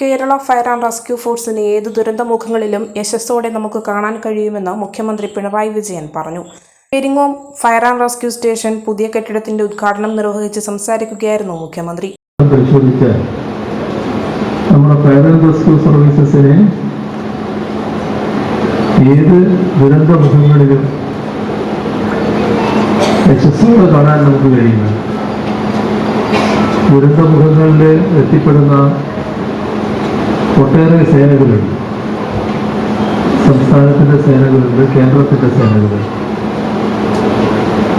Kerala fire and rescue ഫോഴ്സിനെ ഏത് ദുരന്തമുഖങ്ങളിലും യശസ്സോടെ നമുക്ക് കാണാൻ കഴിയുമെന്ന് മുഖ്യമന്ത്രി പിണറായി വിജയൻ പറഞ്ഞു. Peringome fire and rescue station പുതിയ കെട്ടിടത്തിന്റെ ഉദ്ഘാടനം നിർവഹിച്ച് സംസാരിക്കുകയായിരുന്നു മുഖ്യമന്ത്രി. നമ്മുടെ ഫയർ ആൻഡ് റെസ്ക്യൂ സർവീസസിനെ ഏത് ദുരന്ത മുഖങ്ങളിലും യശസ്സോടെ കാണാൻ നമുക്ക് കഴിയുന്നു ദുരന്ത മുഖങ്ങളിൽ എത്തിപ്പെടുന്ന ഒട്ടേറെ സേനകളുണ്ട്. സംസ്ഥാനത്തിന്റെ സേനകളുണ്ട് കേന്ദ്രത്തിന്റെ സേനകളുണ്ട്.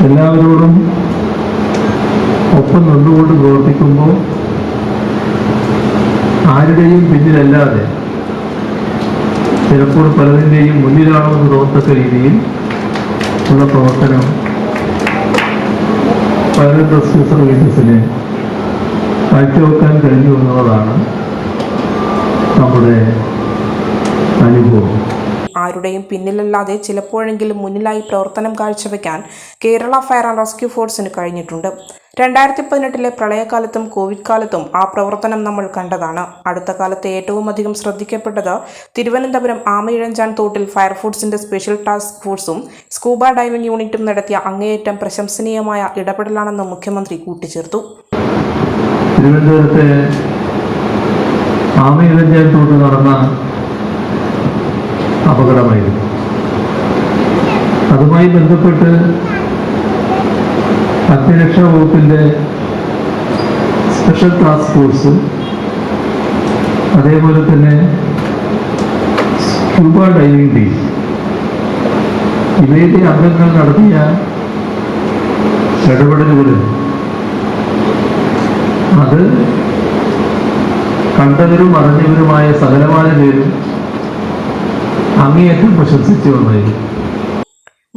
എല്ലാവരോടും ഒപ്പം നിന്നുകൊണ്ട് പ്രവർത്തിക്കുമ്പോൾ ആരുടെയും പിന്നിലല്ലാതെ ചിലപ്പോൾ പലതിന്റെയും മുന്നിലാണെന്ന് തോന്നത്തക്ക രീതിയിൽ ഉള്ള പ്രവർത്തനം പല റെസ്ക്യൂ സർവീസസിന് കാഴ്ചവെക്കാൻ കഴിഞ്ഞു എന്നുള്ളതാണ് നമ്മുടെ അനുഭവം ആരുടെയും പിന്നിലല്ലാതെ ചിലപ്പോഴെങ്കിലും മുന്നിലായി പ്രവർത്തനം കാഴ്ചവെക്കാൻ കേരള ഫയർ ആൻഡ് റെസ്ക്യൂ ഫോഴ്സിന് കഴിഞ്ഞിട്ടുണ്ട്. രണ്ടായിരത്തി പതിനെട്ടിലെ പ്രളയകാലത്തും കോവിഡ് കാലത്തും ആ പ്രവർത്തനം നമ്മൾ കണ്ടതാണ്. അടുത്ത കാലത്ത് ഏറ്റവും അധികം ശ്രദ്ധിക്കപ്പെട്ടത് തിരുവനന്തപുരം ആമയിഴഞ്ചാൻ തോട്ടിൽ ഫയർഫോഴ്സിന്റെ സ്പെഷ്യൽ ടാസ്ക് ഫോഴ്സും സ്കൂബ ഡൈവിംഗ് യൂണിറ്റും നടത്തിയ അങ്ങേയറ്റം പ്രശംസനീയമായ ഇടപെടലാണെന്ന് മുഖ്യമന്ത്രി കൂട്ടിച്ചേർത്തു. തിരുവനന്തപുരത്തെ ആമയിഴഞ്ചാൻ തോട്ടിൽ നടന്ന അപകടമായിരുന്നു. അതുമായി ബന്ധപ്പെട്ട് അഗ്നിരക്ഷാ വകുപ്പിന്റെ സ്പെഷ്യൽ ടാസ്ക് ഫോഴ്സ് അതേപോലെ തന്നെ സ്കൂബ ഡൈവിംഗ് ടീം ഇവയിലെ അംഗങ്ങൾ നടത്തിയ ഇടപെടലുകൾ അത് കണ്ടവരും അറിഞ്ഞവരുമായ സകലമായ പേരും അങ്ങേയറ്റം പ്രശംസിച്ചു വന്നായിരുന്നു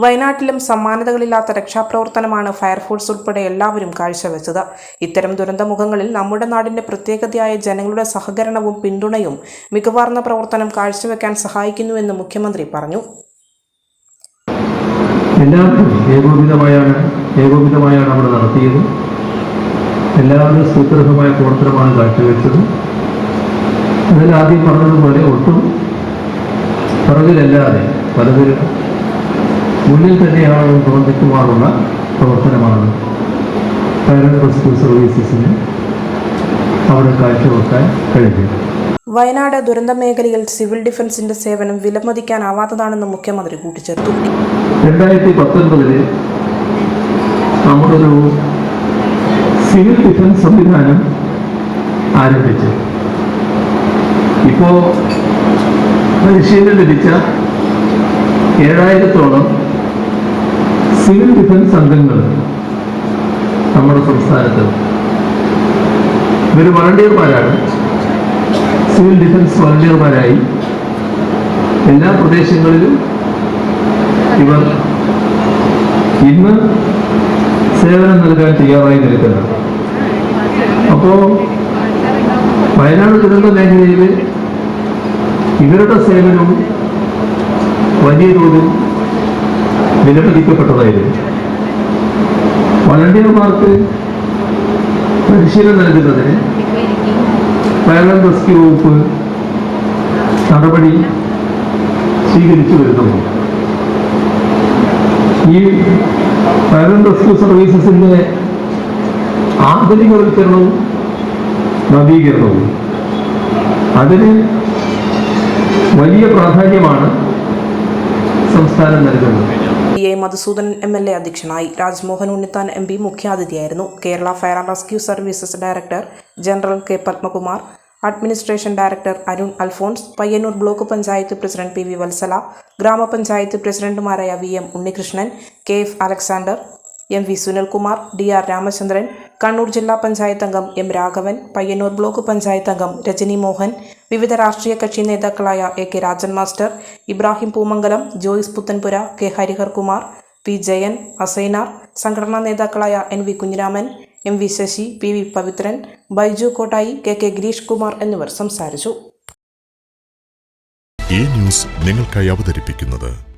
വയനാട്ടിലും സമാനതകളില്ലാത്ത രക്ഷാപ്രവർത്തനമാണ് ഫയർഫോഴ്സ് ഉൾപ്പെടെ എല്ലാവരും കാഴ്ചവെച്ചത്. ഇത്തരം ദുരന്തമുഖങ്ങളിൽ നമ്മുടെ നാടിന്റെ പ്രത്യേകതയായ ജനങ്ങളുടെ സഹകരണവും പിന്തുണയും മികവാർന്ന പ്രവർത്തനം കാഴ്ചവെക്കാൻ സഹായിക്കുന്നുവെന്ന് മുഖ്യമന്ത്രി പറഞ്ഞു. എല്ലാവരും ഏകോപിതമായാണ് ഏകോപിതമായാണ് അവിടെ നടത്തിയത്. എല്ലാവരും സുദൃഢമായ പ്രവർത്തനമാണ് കാഴ്ചവെച്ചത്. അതിൽ ആദ്യം പറഞ്ഞതുപോലെ ഒട്ടും പുറകിലല്ലാതെ പലതിലും മുന്നിൽ തന്നെയാണ് പ്രവർത്തിക്കുവാനുള്ള പ്രവർത്തനമാണ് ഫയർ ആൻഡ് റെസ്ക്യൂ സർവീസസിന് അവിടെ കാഴ്ചവെക്കാൻ കഴിഞ്ഞത് വയനാട് ദുരന്ത മേഖലയിൽ സിവിൽ ഡിഫൻസിന്റെ സേവനം വിലമതിക്കാനാവാത്തതാണെന്ന് മുഖ്യമന്ത്രി കൂട്ടിച്ചേർത്തു. രണ്ടായിരത്തി പത്തൊൻപതിൽ ഒരു സിവിൽ ഡിഫൻസ് സംവിധാനം ആരംഭിച്ചു. ഇപ്പോ പരിശീലനം ലഭിച്ച ഏഴായിരത്തോളം സിവിൽ ഡിഫൻസ് അംഗങ്ങൾ നമ്മുടെ സംസ്ഥാനത്ത്. ഇവർ വളണ്ടിയർമാരാണ്. Civil defence വളണ്ടിയർമാരായി. എല്ലാ പ്രദേശങ്ങളിലും ഇവർ ഇന്ന് സേവനം നൽകാൻ തയ്യാറായി നിൽക്കുന്നത് അപ്പോ വയനാട് ദുരന്ത മേഖലയിൽ ഇവരുടെ സേവനവും വലിയ തോതിൽ വിലമതിക്കപ്പെട്ടതായിരുന്നു. വളണ്ടിയർമാർക്ക് പരിശീലനം നൽകുന്നതിന് ഫയർ ആൻഡ് റെസ്ക്യൂ വകുപ്പ് നടപടി സ്വീകരിച്ചു വരുന്നുണ്ട്. ഈ ഫയർ ആൻഡ് റെസ്ക്യൂ സർവീസസിന്റെ ആധുനികവൽക്കരണവും നവീകരണവും അതിന് വലിയ പ്രാധാന്യമാണ് സംസ്ഥാനം നൽകുന്നത്. A Madhusudan M L A അധ്യക്ഷനായി Rajmohan Unnithan M P മുഖ്യാതിഥിയായിരുന്നു. Kerala fire and rescue services director general K Padmakumar administration director Arun Alphonse Payyanur block panchayat president P V Valsala ഗ്രാമപഞ്ചായത്ത് പ്രസിഡന്റുമാരായ V M Unnikrishnan K F Alexander M V Sunilkumar D R Ramachandran Kannur ജില്ലാ പഞ്ചായത്ത് അംഗം M Raghavan Payyanur block panchayat അംഗം രജനി മോഹൻ വിവിധ രാഷ്ട്രീയ കക്ഷി നേതാക്കളായ A K Rajan master Ibrahim Poomangalam Joyce Puthenpura K Harihar Kumar P Jayan Asainar സംഘടനാ നേതാക്കളായ N V Kunhiraman M V Sasi P V Pavithran Baiju Kottayi K K Gireesh Kumar എന്നിവർ സംസാരിച്ചു. ഈ ന്യൂസ് നിങ്ങൾക്കായി അവതരിപ്പിക്കുന്നത്